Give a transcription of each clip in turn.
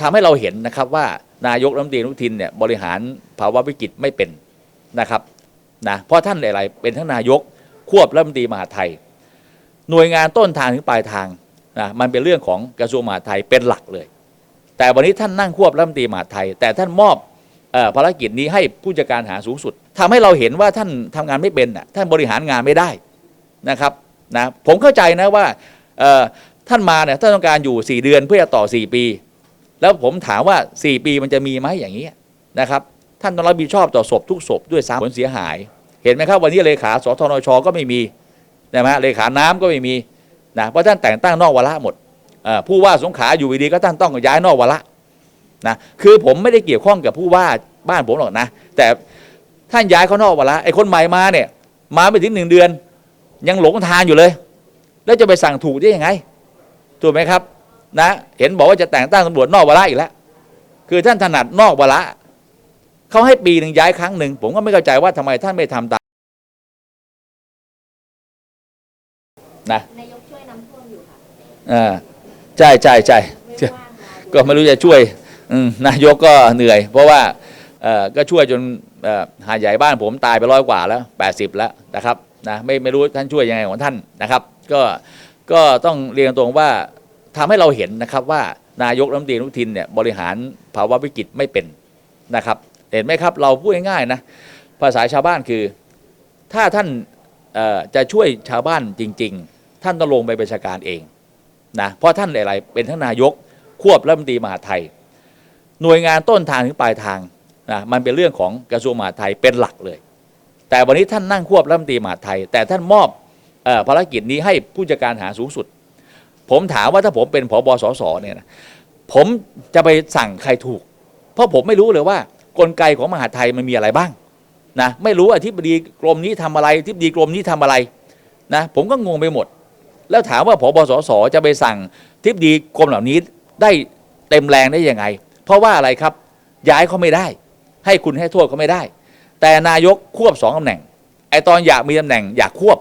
ทำให้เราเห็นนะครับว่านายกรัฐมนตรีอนุทินเนี่ยบริหารภาวะวิกฤตไม่เป็นนะครับนะเพราะท่านอะไรเป็นทั้งนายกควบรัฐมนตรีมหาไทย หน่วยงานต้นทางถึงปลายทางนะมันเป็นเรื่องของกระทรวงมหาดไทยเป็นหลักเลย แต่วันนี้ท่านนั่งควบรัฐมนตรีมหาไทย แต่ท่านมอบเออภารกิจนี้ให้ผู้จัดการหาสูงสุดทำให้เราเห็นว่าท่านทำงานไม่เป็นน่ะท่านบริหารงานไม่ได้นะครับนะผมเข้าใจนะว่าเอ่อท่านมาเนี่ยท่านต้องการอยู่ 4 เดือนเพื่อจะต่อ 4 ปี แล้วผมถามว่า 4 ปีมันจะมีไหมอย่างนี้นะครับ ท่านต้องรับผิดชอบต่อศพทุกศพด้วยซ้ำผลเสียหาย เห็นไหมครับ วันนี้เลขาสทนชก็ไม่มีนะฮะเลขาน้ำก็ไม่มีนะเพราะท่านแต่งตั้งนอกวาระหมดผู้ว่าสงขาอยู่ดีๆก็ท่านต้องย้ายนอกวาระนะคือผมไม่ได้เกี่ยวข้องกับผู้ว่าบ้านผมหรอกนะ แต่ท่านย้ายเขานอกวาระไอ้คนใหม่มาเนี่ยมาไม่ถึงหนึ่งเดือน ยังหลงทางอยู่เลย แล้วจะไปสั่งถูกได้ยังไงถูกไหมครับ นะเห็นบอกว่าจะแต่งตั้งตำรวจนอกวาระอีกแล้วคือท่านถนัดนอกวาระเขาให้ปีหนึ่งย้ายครั้งหนึ่งผมก็ไม่เข้าใจว่าทำไมท่านไม่ทำตามนะนายกช่วยน้ำท่วมอยู่ค่ะอ่าใช่ใช่ใช่ไม่ได้ว่างมาก็ไม่รู้จะช่วยอืมนายกก็เหนื่อย เพราะว่าเอ่อก็ช่วยจนเอ่อหาดใหญ่บ้านผมตายไปร้อยกว่าแล้ว 80 แล้วนะครับนะไม่ไม่รู้ท่านช่วยยังไงของท่านนะครับ ก็ก็ต้องเรียนตรงว่า ทำให้เราเห็นนะครับว่านายกรัฐมนตรีอนุทินเนี่ยบริหารภาวะวิกฤตไม่เป็นนะครับ เห็นไหมครับเราพูดง่ายๆนะภาษาชาวบ้านคือ ถ้าท่านจะช่วยชาวบ้านจริง ๆ ท่านต้องลงไปบัญชาการเองนะเพราะท่านอะไรเป็นทั้งนายกควบรัฐมนตรีมหาไทย หน่วยงานต้นทางถึงปลายทางนะมันเป็นเรื่องของกระทรวงมหาดไทยเป็นหลักเลย แต่วันนี้ท่านนั่งควบรัฐมนตรีมหาไทย แต่ท่านมอบออภารกิจนี้ให้ผู้จัดการหาสูงสุด ผมถามว่าถ้าผมเป็นผบสสเนี่ยนะผมจะไปสั่งใครถูก เพราะผมไม่รู้เลยว่ากลไกของมหาไทยมันมีอะไรบ้างนะไม่รู้อธิบดีกรมนี้ทำอะไรอธิบดีกรมนี้ทำอะไรนะผมก็งงไปหมด แล้วถามว่าผบสสจะไปสั่งทิบดีกรมเหล่านี้ได้เต็มแรงได้ยังไง เพราะว่าอะไรครับย้ายเขาไม่ได้ ให้คุณให้โทษเขาไม่ได้ แต่นายกควบสองตำแหน่งไอตอนอยากมีตำแหน่งอยากควบ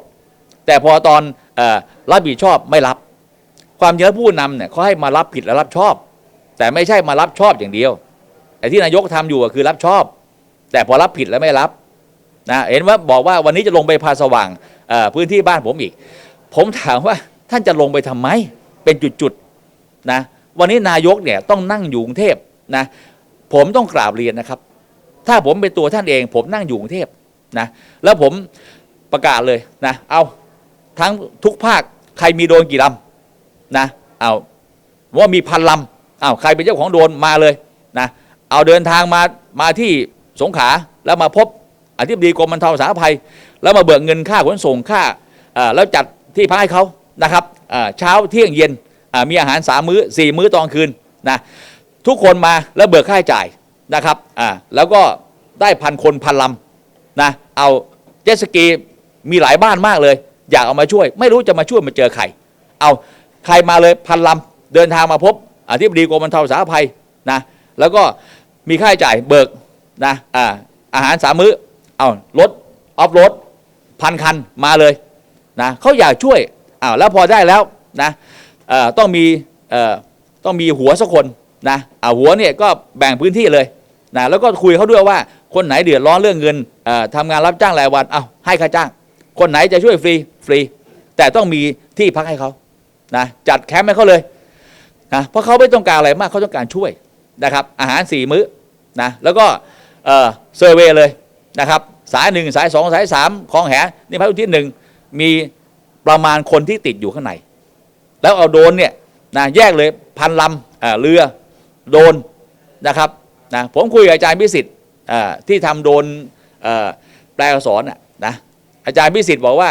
แต่พอตอนออรับผิดชอบไม่รับ ความจริงแล้วผู้นำเนี่ยเขาให้มารับผิดและรับชอบ แต่ไม่ใช่มารับชอบอย่างเดียวแต่ที่นายกทำอยู่ก็คือรับชอบ แต่พอรับผิดแล้วไม่รับนะเห็นว่าบอกว่าวันนี้จะลงไปพาสว่างพื้นที่บ้านผมอีก ผมถามว่าท่านจะลงไปทำไม เป็นจุดๆนะวันนี้นายกเนี่ยต้องนั่งอยู่กรุงเทพนะผมต้องกราบเรียนนะครับ ถ้าผมเป็นตัวท่านเอง ผมนั่งอยู่กรุงเทพนะแล้วผมประกาศเลยนะเอาทั้งทุกภาคใครมีโดนกี่ลำ นะเอาว่ามีพันลำเอาใครเป็นเจ้าของโดนมาเลยนะเอาเดินทางมามาที่สงขลาแล้วมาพบอธิบดีกรมบรรเทาสาธารณภัย แล้วมาเบิกเงินค่าขนส่งค่าแล้วจัดที่พักให้เขานะครับเช้าเที่ยงเย็นมีอาหารสามมื้อสี่มื้อตอนคืนนะทุกคนมาแล้วเบิกค่าใช้จ่ายนะครับอ่าแล้วก็ได้พันคนพันลำนะเอาเจสกีมีหลายบ้านมากเลย อยากเอามาช่วย ไม่รู้จะมาช่วยมาเจอใครเอา ใครมาเลยพันลำเดินทางมาพบอธิบดีกรมบรรเทาสาธารณภัยนะแล้วก็มีค่าใช้จ่ายเบิกนะอ่าอาหารสามมื้อเอารถออฟโรดพันคันมาเลยนะเขาอยากช่วยอ้าวแล้วพอได้แล้วนะต้องมีต้องมีหัวสักคนนะอาหัวเนี่ยก็แบ่งพื้นที่เลยนะแล้วก็คุยเขาด้วยว่าคนไหนเดือดร้อนเรื่องเงินเอ่อทำงานรับจ้างรายวันเอาให้ค่าจ้าง คนไหนจะช่วยฟรีฟรี แต่ต้องมีที่พักให้เขา นะจัดแคมป์ให้เขาเลยนะเพราะเขาไม่ต้องการอะไรมากเขาต้องการช่วยนะครับอาหารสี่มื้อนะแล้วก็เอ่อเซอร์เวย์เลยนะครับสายหนึ่งสายสองสายสามคลองแหนี่พระอุทิศหนึ่งมีประมาณคนที่ติดอยู่ข้างใน แล้วเอาโดนเนี่ยนะแยกเลยพันลำเเรือโดนนะครับนะผมคุยกับอาจารย์พิสิทธิ์ที่ทำโดนแปลอักษรนะนะอาจารย์พิสิทธิ์บอกว่า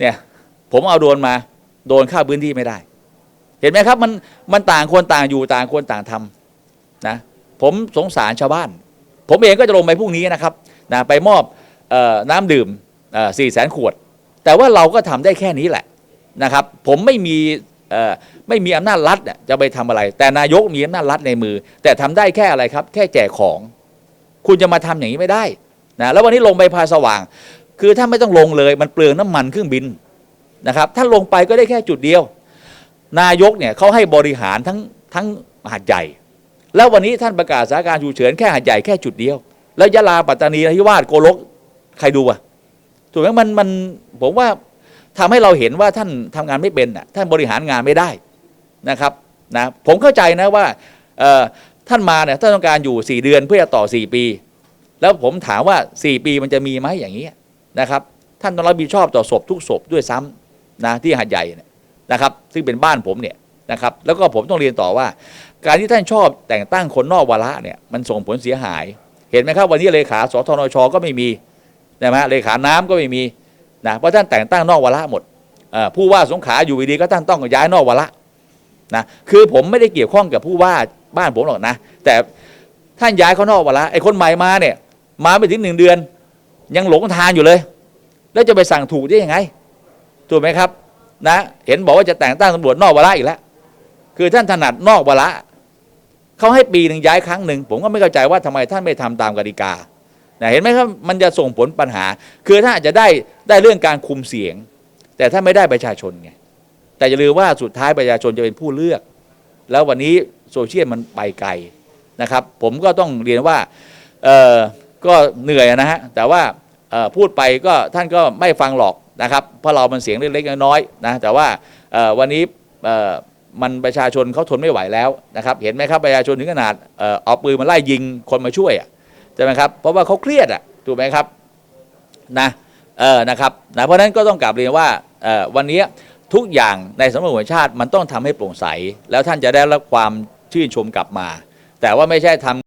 เนี่ยผมเอาโดนมา โดนเข้าพื้นที่ไม่ได้ เห็นไหมครับมันมันต่างคนต่างอยู่ต่างคนต่างทำนะผมสงสารชาวบ้าน ผมเองก็จะลงไปพรุ่งนี้นะครับนะไปมอบออน้ำดื่มสี่แสนขวด แต่ว่าเราก็ทำได้แค่นี้แหละนะครับ ผมไม่มีไม่มีอำนาจรัฐจะไปทำอะไร แต่นายกมีอำนาจรัฐในมือ แต่ทำได้แค่อะไรครับ แค่แจกของ คุณจะมาทำอย่างนี้ไม่ได้นะแล้ววันนี้ลงไปพาสว่าง คือถ้าไม่ต้องลงเลยมันเปลืองน้ำมันเครื่องบิน นะครับถ้าลงไปก็ได้แค่จุดเดียว นายกเนี่ยเขาให้บริหารทั้งทั้งหาดใหญ่ แล้ววันนี้ท่านประกาศสถานการณ์ฉุกเฉินแค่หาดใหญ่แค่จุดเดียว แล้วยะลาปัตตานีนราธิวาสโกลกใครดูอะถูกไหมมันมันผมว่าทำให้เราเห็นว่าท่านทำงานไม่เป็นอะท่านบริหารงานไม่ได้นะครับนะผมเข้าใจนะว่าท่านมาเนี่ยท่านต้องการอยู่ 4 เดือนเพื่อจะต่อ 4 ปี แล้วผมถามว่า 4 ปีมันจะมีไหมอย่างนี้นะครับ ท่านต้องรับผิดชอบต่อศพทุกศพด้วยซ้ำ นะที่หาดใหญ่นี่นะครับ ซึ่งเป็นบ้านผมเนี่ยนะครับ แล้วก็ผมต้องเรียนต่อว่า การที่ท่านชอบแต่งตั้งคนนอกวาระเนี่ยมันส่งผลเสียหาย เห็นไหมครับ วันนี้เลขาสทนชก็ไม่มีนะฮะเลขาน้ำก็ไม่มีนะเพราะท่านแต่งตั้งนอกวาระหมดผู้ว่าสงขลาอยู่ดีๆก็ท่านต้องย้ายนอกวาระนะคือผมไม่ได้เกี่ยวข้องกับผู้ว่าบ้านผมหรอกนะ แต่ท่านย้ายเขานอกวาระไอ้คนใหม่มาเนี่ย มาไม่ถึงหนึ่งเดือน ยังหลงทางอยู่เลย แล้วจะไปสั่งถูกได้ยังไง ถูกไหมครับ นะ เห็นบอกว่าจะแต่งตั้งตำรวจนอกวาระอีกแล้วคือท่านถนัดนอกวาระเขาให้ปีหนึ่งย้ายครั้งหนึ่งผมก็ไม่เข้าใจว่าทำไมท่านไม่ทำตามกติกานะเห็นไหมครับมันจะส่งผลปัญหา คือท่านอาจจะได้ได้เรื่องการคุมเสียง แต่ถ้าไม่ได้ประชาชนไงแต่อย่าลืมว่าสุดท้ายประชาชนจะเป็นผู้เลือก แล้ววันนี้โซเชียลมันไปไกลนะครับ ผมก็ต้องเรียนว่าเออก็เหนื่อยนะฮะแต่ว่า พูดไปก็ท่านก็ไม่ฟังหรอกนะครับเพราะเรามันเสียงเล็กๆน้อยๆนะแต่ว่าวันนี้มันประชาชนเขาทนไม่ไหวแล้วนะครับเห็นไหมครับประชาชนถึงขนาดเอ่อเอาปืนมาไล่ยิงคนมาช่วยใช่ไหมครับเพราะว่าเขาเครียดอะถูกไหมครับนะเออนะครับนะเพราะฉะนั้นก็ต้องกลับเรียนว่าวันนี้ทุกอย่างในสำนักงานตำรวจแห่งชาติมันต้องทำให้โปร่งใส แล้วท่านจะได้รับความชื่นชมกลับมา แต่ว่าไม่ใช่ทำ